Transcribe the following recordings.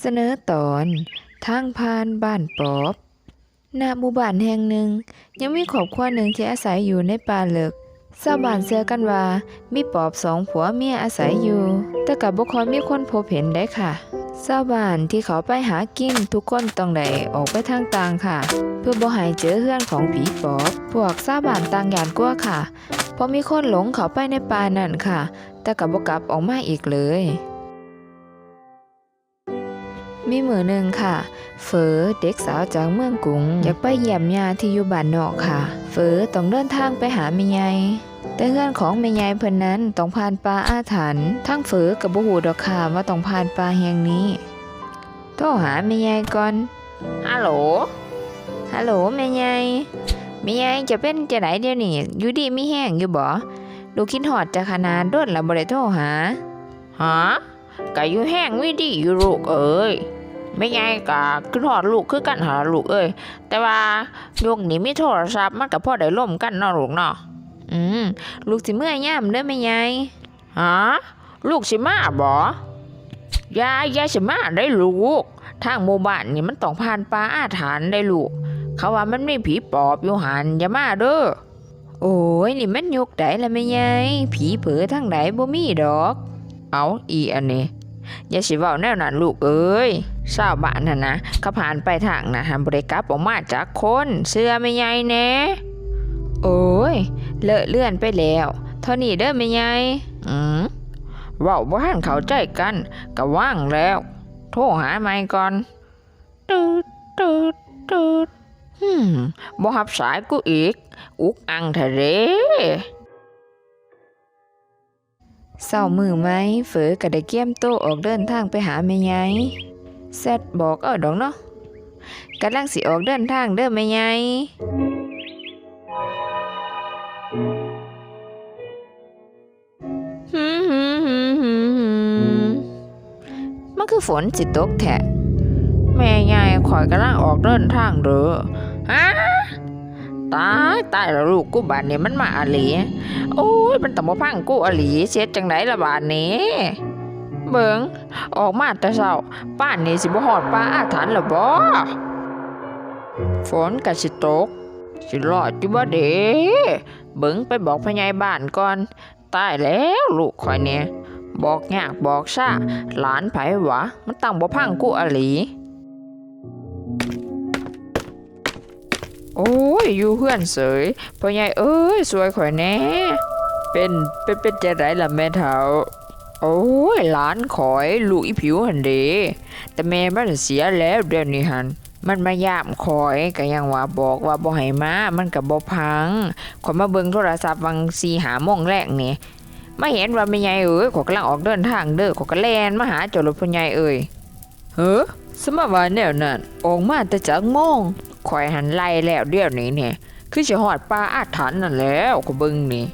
เสนอตอนทางผ่านบ้านปอบณหมู่บ้านแห่งหนึ่ง ยังมีครอบครัวหนึ่งที่อาศัยอยู่ในป่าเลิกชาวบ้านเชื่อกันว่ามีปอบสองผัวเมียอาศัยอยู่ แต่กับบุคคลมีคนพบเห็นได้ค่ะชาวบ้านที่เขาไปหากินทุกคนต้องได้ออกไปทางต่างค่ะ เพื่อบ่ให้เจอเฮือนของผีปอบพวกชาวบ้านต่างหยานกลัวค่ะเพราะมีคนหลงเขาไปในป่านั่นค่ะ แต่กับบ่กลับออกมาอีกเลย มีมือหนึ่งค่ะเฟอเด็กสาวจากเมืองกรุงอยากไปเยี่ยมยาที่อยู่บ้านนอกค่ะเฟอต้องเดินทางไปหาแม่ยายแต่เพื่อนของแม่ยายเพิ่นนั้นต้องผ่านป่าอาถรรพ์ทั้งเฟอกับบ่ฮู้ดอกค่ะว่าต้องผ่านป่าแห่งนี้โทรหาแม่ยายก่อนฮัลโหลฮัลโหลแม่ยายแม่ยายจะเป็นจะไหนเดี๋ยวนี้อยู่ดีมีแห้งอยู่บ่ลูกคิดฮอดจะขนาดโดนแล้วบ่ได้โทรหาฮะ กะอยู่แห้งไม่ดีอยู่ลูกเอ้ยไม่ไงกะขึ้นหอดลูกคือกันหาลูกเอ้ยแต่ว่ายุคนี้มีโทรศัพท์มันกับพ่อได้ล่มกันเนาะลูกเนาะอืมลูกสิเมื่อยย่ามเด้อแม่ยายฮะลูกสิมาบ่ยายยายสิมาได้ลูก ทางหมู่บ้านนี่มันต้องผ่านป่าอาถรรพ์ได้ลูก เขาว่ามันไมีผีปอบอยู่หันอย่ามาเด้อโอ้ยนี่มันยกไดละแม่ยายผีเผอทางใดบ่มีดอก เอาอีอันนี้อย่าสิว้าแนวนั้นลูกเอ้ยชาวบ้านน่ะนะเขาผ่านไปทางนะหันบริกับออกมาจากคนเสื้อไม่ใหญ่แน่โอ้ยเลอะเลื่อนไปแล้ว เท่านี้เด้อแม่ยายอืมว่าบ่ทันเขาใจกันก็ว่างแล้ว โทรหาไม่ก่อนตืดตืดตืดฮึมบ่รับสายกูอีก อุกอังทะเร เศร้ามือไหมเฝอก็ได้เกียมโตวออกเดินทางไปหาแม่ยายแซดบอกเอาดอกเนาะกำลังสิออกเดินทางเด้อแม่ยายมันคือฝนสิตกแท้แม่ใหญ่ข่อยกำลังออกเดินทางเด้อ ตายตายแล้วลูกกูบาดนี้มันมาอะหลี โอ้ยมันต้องมาพังกูอะหลีเสียจังไดละบาดนี้ เบิงออกมาแต่เช้าป้านนี้สิบ่ฮอดป้าอาถรรพ์ละบ่ฝนก็สิตก สิรอดอยู่บ่เด้เบิงไปบอกพยายบ้านก่อนตายแล้วลูกข่อยเนี่ยบอกยากบอกซ่าหลานไผวะ มันตั้งบ่พังกูอะหลี โอ้ยอยู่เพื่อนเสยพ่อใหญ่เอ้ยสวยข่อยแน่เป็นเป็นเป็นจะไรล่ะแม่เฒ่าโอ้ยหลานข่อยลูกอีผิวหันเดแต่แม่มันเสียแล้วเดี๋ยวนี้หันมันมายามข่อยก็ยังว่าบอกว่าบ่ให้มา มันก็บ่พังขอยมาเบิ่งโทรศัพท์วัง4 5โมงแรกนี่มาเห็นว่าแม่ใหญ่เอ้ยขอยกำลังออกเดินทางเด้อขอยก็แล่นมาหาเจ้ารถพ่อใหญ่เอ้ยเฮ้อสมว่าแนวนั้นออกมาแต่จักโมง ข่อยหันไล่แล้วเดี๋ยวนี้เนี่ยคือสิฮอดป่าอาถรรพ์นั่นแล้วก็บิ่งนี่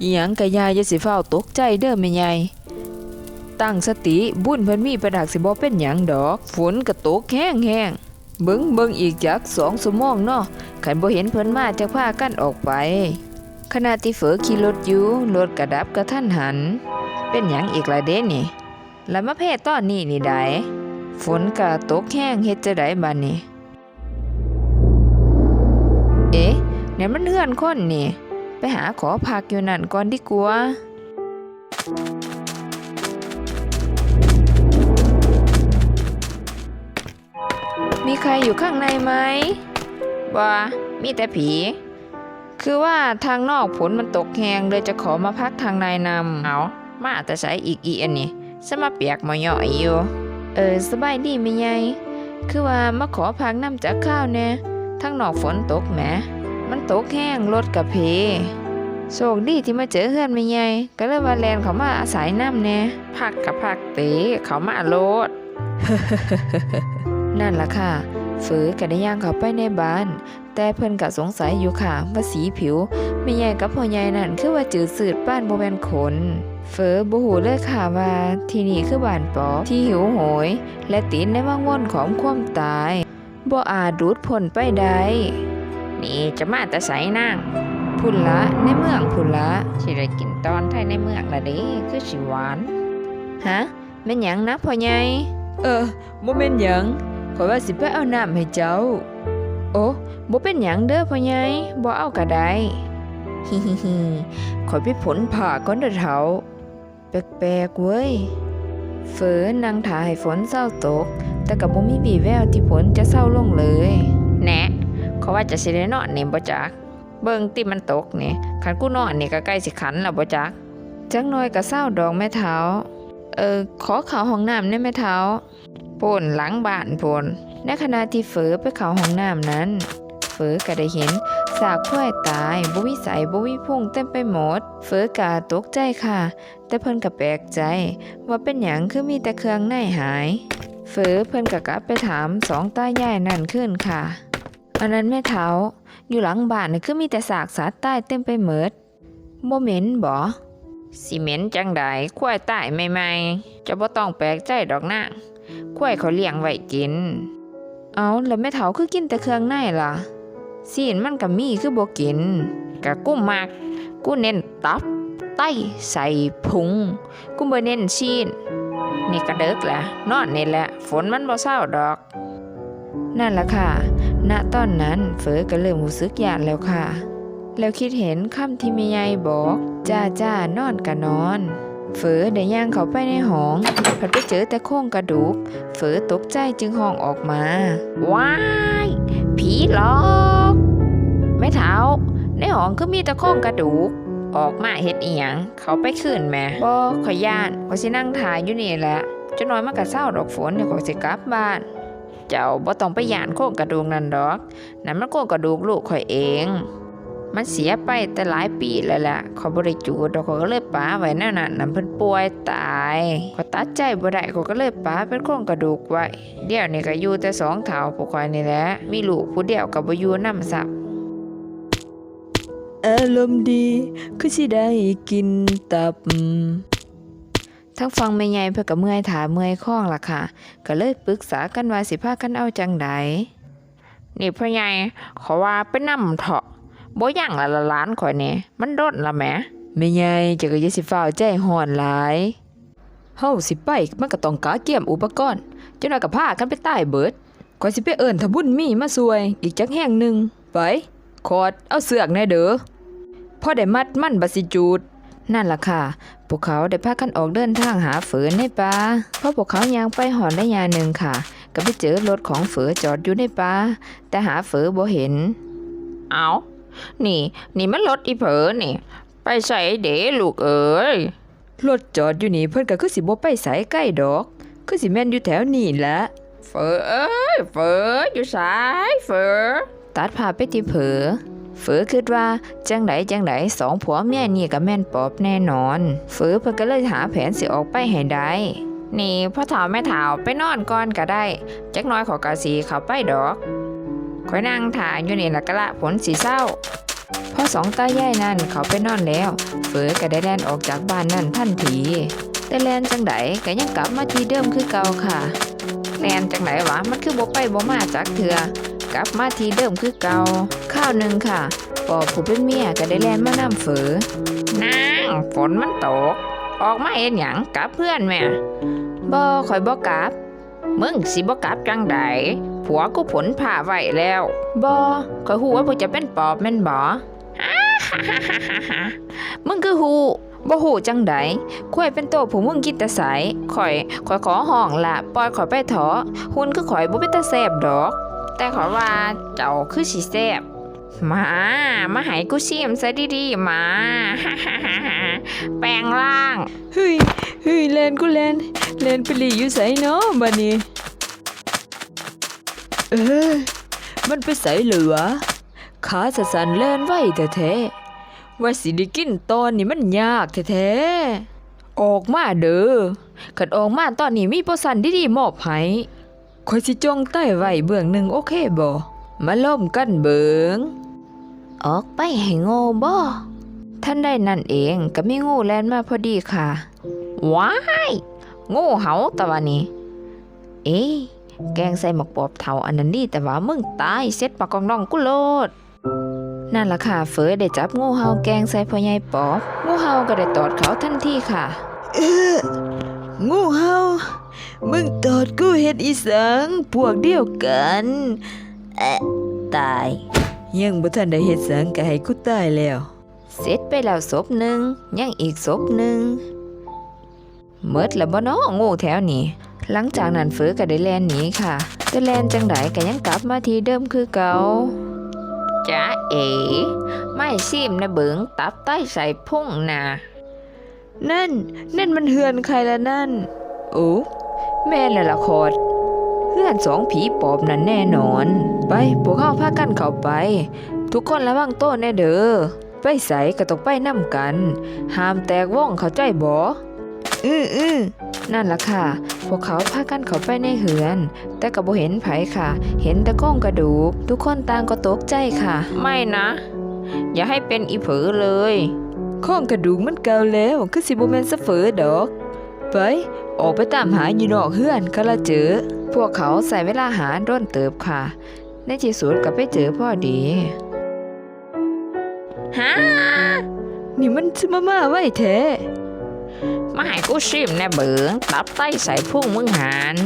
อีหยังกะยายอย่าสิเฝ้าตกใจเด้อแม่ยายตั้งสติบุญเพิ่นมีประดักสิบ่เป็นหยังดอก ฝนก็ตกแห้งแห้งเบิงเบิงอีกจักสองชั่วโมงเนาะคันบ่เห็นเพิ่นมาจะพากันออกไป ขณะที่เฝอขี่รถอยู่รถกระดับกระทันหัน เป็นหยังอีกละเด้นี่แล้วมาเพศตอนนี้นี่ได้ฝนก็ตกแห้งเฮ็ดจะได้บัดนี้ เอ๊ะเนี่ยมันเฮือนคนนี่ ไปหาขอพักอยู่นั่นก่อนดีกว่ามีใครอยู่ข้างในไหมบ่มีแต่ผี คือว่าทางนอกฝนมันตกแหงเลยจะขอมาพักทางในนำเอามาแต่ใส่อีกอีอันนี้สมาเปียกมาย่อยอยู่ เออสบายดีไหมยายคือว่ามาขอพักน้ำจากข้าวแน่ ทางนอกฝนตกแหม มันตกแห้งรถกับเพโชคดีที่มาเจอเพื่อนไม่ใหญ่ก็เลยว่าแลนเขามาอาศัยน้ำแน่พักกับพักเตะเขามาโลด นั่นล่ะค่ะ ฝือกันได้ย่างเขาไปในบ้าน แต่เพิ่นก็สงสัยอยู่ค่ะว่าสีผิวแม่ใหญ่กับพ่อใหญ่นั่นคือว่าจืดสืดบ้านโบแมนขนเฟอบ่ฮู้เลยค่ะว่าที่นี่คือบ้านปอบที่หิวโหย และติดในวังวนของความตาย บ่อาจดูดพ้นไปได้นี่จะมาแต่ใส่นางพุ่นละในเมืองพุ่นละสิได้กินตอนไทยในเมืองละเด้คือสิหวานฮะแม่นหยังนะพ่อใหญ่เออบ่เป็นหยังขอยว่าสิไปเอาน้ำให้เจ้า โอ้บ่เป็นหยังเด้อพ่อใหญ่บ่เอาก็ได้ฮิฮิฮิขอยไปผลผ่าก่อนเด้อเฒ่าแปลกๆเว้ย เฝอนั่งถ่าให้ฝนเศร้าตก แต่ก็บ่มีวี่แววที่ฝนจะเศร้าลงเลยแหนะเขาว่าจะสิได้นอนนี่บ่จัก เบิ่งติมันตกนี่คันกูนอนนี่ก็ใกล้สิขันแล้วบ่จัก จักหน่อยก็เศร้าดอกแม่เท้า เออขอเข้าห้องน้ำได้แม่เท้าพ่นหลังบ้านพ่นในขณะที่เฝอไปเข้าห้องน้ำนั้น เฝอก็ได้เห็นสากควายตายบ่วิสัยบ่วิพุ่งเต็มไปหมดเฝอกาตกใจค่ะ แต่เพิ่นก็แปลกใจ ว่าเป็นหยังคือมีแต่เครื่องในหายเฝอเพิ่นก็กลับไปถามสองตายายนั่นขึ้นค่ะอันนั้นแม่เท้าอยู่หลังบ้านนี่คือมีแต่สากสัตว์ตายเต็มไปหมดบ่เหม็นบ่สิเหม็นจังใดควายตายใหม่ๆจะบ่ต้องแปลกใจดอกนะควายเขาเลี้ยงไว้กิน เอาแล้วแม่เฒ่าคือกินแต่เครื่องในล่ะ ซีนมันก็มีคือบ่กินกะกูมักกูเน้นตับไตใส่พุงกูบ่เน้นชีนนี่ก็เดึกแหละนอนนี่แหละฝนมันบ่เศร้าดอก นั่นล่ะค่ะ ณตอนนั้นเฟอก็เริ่มรู้สึกยานแล้วค่ะ แล้วคิดเห็นคำที่แม่ยายบอกจ้าจ้านอนก็นอนเฟอได้ย่างเขาไปในห้องพัดไปเจอแต่โครงกระดูกเฟอตกใจจึงห้องออกมา ว้าย ผีหลอกแม่เท้าในห้องคือมีตะโค้งกระดูก ออกมาเห็ดอียง เขาไปคืนแม่บ่ขอยย่านขอยสินั่งถ่ายอยู่นี่แหละจะน้อยมากก็เศร้าดอกฝนเดี๋ยวขอยสิกลับบ้าน เจ้าบ่ต้องไปย่านโค้งกระดูกนั่นดอกนั่นมันโค้งกระดูกลูกข่อยเอง มันเสียไปแต่หลายปีแล้วล่ะเขาบ่ได้จูดดอกเขาก็เลยปาไว้แนั่นน่ะนั่นเพิ่นป่วยตายเขาตัดใจบ่ได้เขาก็เลยปาเป็นโครงกระดูกไว้ เดี๋ยวนี้ก็อยู่แต่สองเฒ่าพวกข่อยนี่แหละ มีลูกผู้เดียวก็บ่อยู่นำซับอารมณ์ดีคือสิได้กินตับทั้งฟังแม่ใหญ่เพื่อกับเมื่อยถาเมื่อยข้องล่ะค่ะ ก็เลยปรึกษากันว่าสิพากันเอาจังใดนี่พ่อใหญ่ขอว่าไปนำเถาะ บ่ย่างละละล้านข่อยนี่มันโดนละแหมแม่ใหญ่จะก็อย่าสิฟ้าวใจฮ้อนหลายเฮาสิไปมันก็ต้องกาเกี่ยมอุปกรณ์จังได๋ก็พากันไปใต้เบิดก็สิไปเอิ้นทบุญมีมาช่วยอีกจักแห่งหนึงไปขอดเอาเสือกแน่เด้อพอได้มัดมันบัดสิจูด นั่นล่ะค่ะ พวกเขาได้พากันออกเดินทางหาเฝือในป่าพอพวกเขาย่างไปหอนได้ยาหนึ่งค่ะ ก็ไปเจอรถของเฝือจอดอยู่ในป่าแต่หาเฝือบ่เห็น เอา นี่ นี่มันรถอีเผอนี่ ไปใส่เดลูกเอ๋ยรถจอดอยู่นี่เพิ่นก็คือสิบ่ไปไสใกล้ดอก คือสิแม่นอยู่แถวนี้แหละเฝอเอ้ยเฝออยู่สายเฝอตัดภาพไปที่เผอเฝือคิดว่าจังไดจังไดสองผัวเมียนี่ก็แม่นปอบแน่นอนเฝือเพิ่นก็เลยหาแผนสิออกไปให้ได้นี่พ่อเฒ่าแม่เฒ่าไปนอนก่อนก็ได้ จักหน้อยเขอกะสีเขาไปดอก คอยนั่งถ่ายอยู่นี่ละกะละผลสีเศร้าพอสองตายายนั่นเขาไปนอนแล้ว เฝอก็ได้แล่นออกจากบ้านนั่นทันทีแต่แล่นจังไดก็ยังกลับมาที่เดิมคือเก่าค่ะแลนจังไหนวะมันคือบ่ไปบ่มาจักเถื่อกลับมาที่เดิมคือเก่าข้าวหนึ่งค่ะปอบผู้เป็นเมียก็ได้แล่นมานำเฝอนางฝนมันตก ออกมาเอ็นหยังกับเพื่อนแม่บ่ข่อยบ่กลับ มึงสิบ่กลับจังใดผัวกูผลผ่าไว้แล้วบ่ข่อยฮู้ว่าผู้จะเป็นปอบแม่นบ่มึงคือฮู้บ่ฮู้จังใดข่อยเป็นโตผู้มึงกินแต่ไสข่อยข่อยขอห้องละปล่อยข่อยไปเถอะหุ่นคือข่อยบ่เป็นตาแซ่บดอก แต่ขอว่าเจ้าคือสิแซ่บมา มาให้กูชิมซะดีๆมา แปลงร่าง เฮ้ยเฮ้ยแลนกูแลน แลนไปหลีอยู่ไสเนาะบัดนี้เอ้ยมันไปไสเหลือขาสะสันแลนไว้แท้ๆว่าสิได้กินตอนนี้มันยากแท้ๆออกมาเด้อขันออกมาตอนนี้มีโปรสันดีๆมอบให้คอยสิจ้องใต้ไว้เบื้องหนึ่งโอเคบ่มาล่มกันเบิงออกไปให้โง่บ่ท่านได้นั่นเองก็มีงูแลนมาพอดีค่ะ ว้าย งูเห่าตะวันนี้เอ๊ะแกงใส่หมกปอบเถาอันนั้นดีแต่ว่ามึงตายเซ็ตปากกองน้องกูโลดนั่นล่ะค่ะเฟยได้จับงูเห่าแกงใส่พ่อใหญ่ปอบงูเห่าก็ได้ตอดเขาทันทีค่ะงูเห่ามึงตอดกูเฮ็ดอีสังพวกเดียวกันแอะตาย ยังบ่ทันได้เฮ็ดสังก็ให้กูตายแล้ว เสร็จไปแล้วศพหนึ่งยังอีกศพหนึ่ง เมดแล้วบ่เนาะงูแถวนี้หลังจากนั้นฝือก็ได้แลนหนีค่ะแต่แลนจังไดก็ยังกลับมาที่เดิมคือเก่าจ้าเอ๋ไม่ซิมนะเบิงตับใต้ใส่พุ่งนะนั่น นั่นมันเฮือนใครละนั่น โอ้แม่นละละคอดเฮือนสองผีปอบนั่นแน่นอน ไปพวกเข้าพากันเข้าไป ทุกคนระวังโต้นแน่เด้อไปใส่ก็ต้องไปนํกัน ห้ามแตกว่องเข้าใจบ่ อืออือนั่นล่ะค่ะ พวกเขาพากันเข้าไปในเหือน แต่ก็บ่เห็นไผค่ะ เห็นแต่โครงกระดูก ทุกคนต่างก็ตกใจค่ะ ไม่นะ อย่าให้เป็นอีเผือเลยโครงกระดูกมันเก่าแล้วคือสิบ่แม่นสะเฝอดอก ไป ออกไปตามหาอยู่นอกเฮือนก็ละเจอ พวกเขาใส่เวลาหาด้นเติบค่ะ ในที่สุดก็ไปเจอพ่อดีฮะนี่มันจะมามาไว้แท้ มาให้กูชิมแน่เบิงตับไต้ใส่พุ่งมึงหาน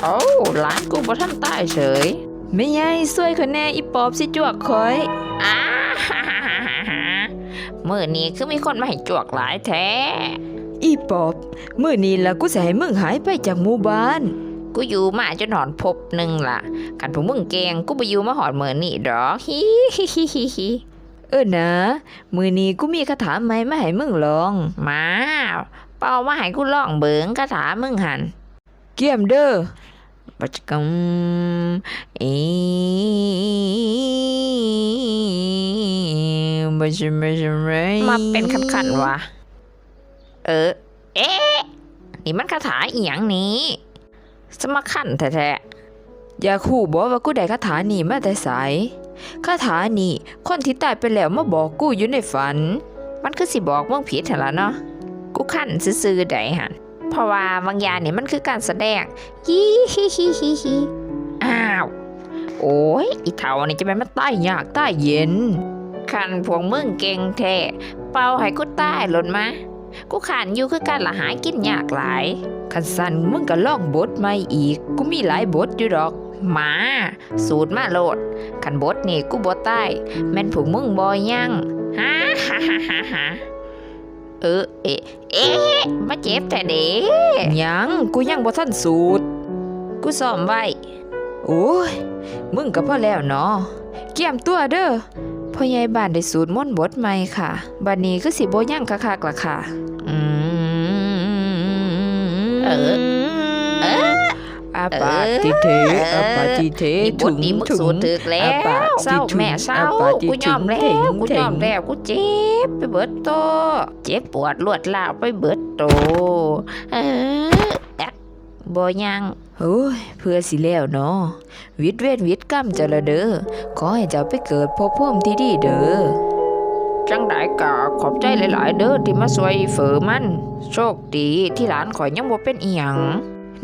โอ้หลานกูบ่ทันตายเฉย ไม่ยายสวยคนแน่อีปอบสิจวกคอยอ้าฮ่าฮ่าฮ่าฮ่าฮ่ามื่อนี้คือมีคนมาให้จวกหลายแท้ อีปอบ มื้อนี้ล่ะกูสิให้มึงหายไปจากหมู่บ้านกูอยู่มาจนหอนพบหนึ่งล่ะกันพวกมึงแกงกูไปอยู่มาหอดเมื่อนี่ดอกฮิฮิฮิฮิฮิ เออนะมื้อนี้กูมีคาถาใหม่มาให้มึงลองมาเป่ามาให้กูลองเบิงคาถามึงหันเกี่ยมเด้อปัจกรรมเอบัชบัชไรมาเป็นคันคันๆวะเออ เอ๊ะนี่มันคาถาอีหยังนี้สมาคันแท้อยากฮู้บ่ว่ากูได้คาถานี้มาแต่ไส คาถานี้คนที่ตายไปแล้วมาบอกกูอยู่ในฝัน มันคือสิบอกมึงผิดหั่นละเนาะกูคันซื่อๆได้หันเพราะว่าบางอย่างนี่มันคือการแสดงฮิฮิฮิฮิฮิอ้าว โอ้ยอีเท่านี่จะเป็นมันตายากใตายเย็น คันพวกมึงเก่งแท้เป่าให้กูตายหล่นมากูขันอยู่คือการละหายกินยากหลาย คันสันมึงก็ลองบทใหม่อีก กูมีหลายบทอยู่ดอก หมาสูตรมาโลดขันบดนี่กูบ่ใต้แม่นผูกมึงบ่ยังฮ่าฮ่าฮ่าฮ่าฮ่าเออเอ๊ะเอ๊ะมาเจ็บแต่เด้หยังกูยังบ่ทันสูตร กูซ้อมไว้โอ้ยมึงก็พอแล้วเนาะเกี่ยมตัวเด้อพ่อใหญ่บ้านได้สูตรม่นต์บทใหม่ค่ะบัดนี้คือสิบ่ยังคักๆล่ะค่ะ อืมเออเออ อาปาติเทอาปาติเทนี่บทนี้มึงสูตรถึกแล้วอาปาติเศร้าถุงแม่เศร้าอาปาติกูยอมแล้ถุงวกูยอมถุงแล้วกูเจ็บไปเบิดโตวเจ็บปวดรวดลาวไปเบิดโตวเออแอะบ่ยังโอ้ยเพื่อสิแล้วเนาะวิทย์เวทวิทย์กรรมจะละเด้อขอให้เจ้าไปเกิดพบภูมิที่ดีเด้อจังได้กะขอบใจหลาย ๆ เด้อที่มาช่วยเฝอมัน โชคดีที่หลานข่อยยังบ่เป็นอีหยัง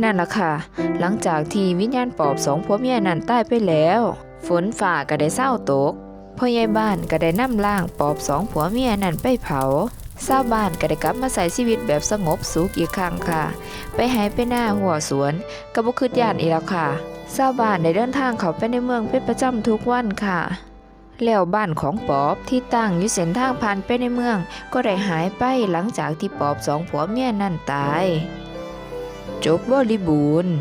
นั่นล่ะค่ะ หลังจากที่วิญญาณปอบสองผัวเมียนั้นตายไปแล้ว ฝนฝ่าก็ได้เศร้าตกพ่อใหญ่บ้านก็ได้นำร่างปอบสองผัวเมียนั้นไปเผาชาวบ้านก็ได้กลับมาใส่ชีวิตแบบสงบสุขอีกครั้งค่ะ ไปหายไปหน้าหัวสวนก็บ่คืดยานอีกแล้วค่ะชาวบ้านได้เดินทางเขาไปในเมืองเป็นประจำทุกวันค่ะ แล้วบ้านของปอบที่ตั้งอยู่เส้นทางผ่านไปในเมือง ก็ได้หายไปหลังจากที่ปอบสองผัวเมียนั่นตาย จบบริบูรณ์